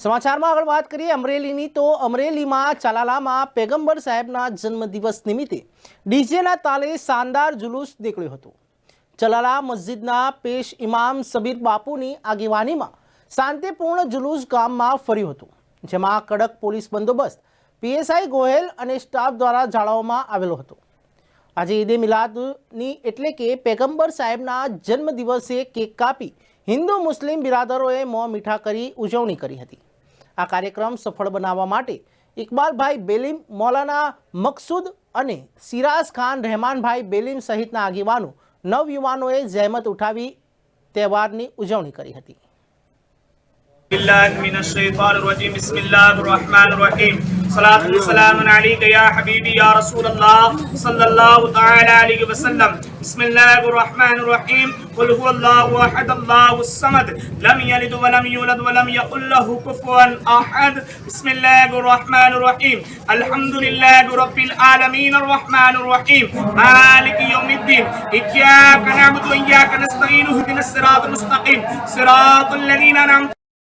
સમાચારમાં આગળ વાત કરીએ અમરેલીની, તો અમરેલીમાં ચાલાલામાં પેગમ્બર સાહેબના જન્મદિવસ નિમિત્તે ડીજેના તાલે શાનદાર જુલુસ નીકળ્યું હતું. ચલાલા મસ્જિદના પેશ ઇમામ સબીર બાપુની આગેવાનીમાં શાંતિપૂર્ણ જુલુસ ગામમાં ફર્યું હતું, જેમાં કડક પોલીસ બંદોબસ્ત, પીએસઆઈ ગોહેલ અને સ્ટાફ દ્વારા જાળવવામાં આવેલો હતો. આજે ઈદે મિલાદની એટલે કે પેગમ્બર સાહેબના જન્મદિવસે કેક કાપી હિન્દુ મુસ્લિમ બિરાદરોએ મોં મીઠા કરી ઉજવણી કરી હતી. આ કાર્યક્રમ સફળ બનાવવા માટે ઇકબાલભાઈ બેલીમ, મૌલાના મકસૂદ અને સિરાજ ખાન રહેમાનભાઈ બેલીમ સહિતના આગેવાનો નવયુવાનોએ જહેમત ઉઠાવી તહેવારની ઉજવણી કરી હતી. بالله من الشيطان الرجيم. بسم الله الرحمن الرحيم. صلاة وسلام عليك يا حبيبي يا رسول الله صلى الله تعالى عليه وسلم. بسم الله الرحمن الرحيم. قل هو الله أحد الله الصمد. لم يلد ولم يولد ولم يكن له كفوا أحد. بسم الله الرحمن الرحيم. الحمد لله رب العالمين الرحمن الرحيم. مالك يوم الدين. إياك نعبد وإياك نستعين اهدنا الصراط المستقيم. صراط الذين أنعمت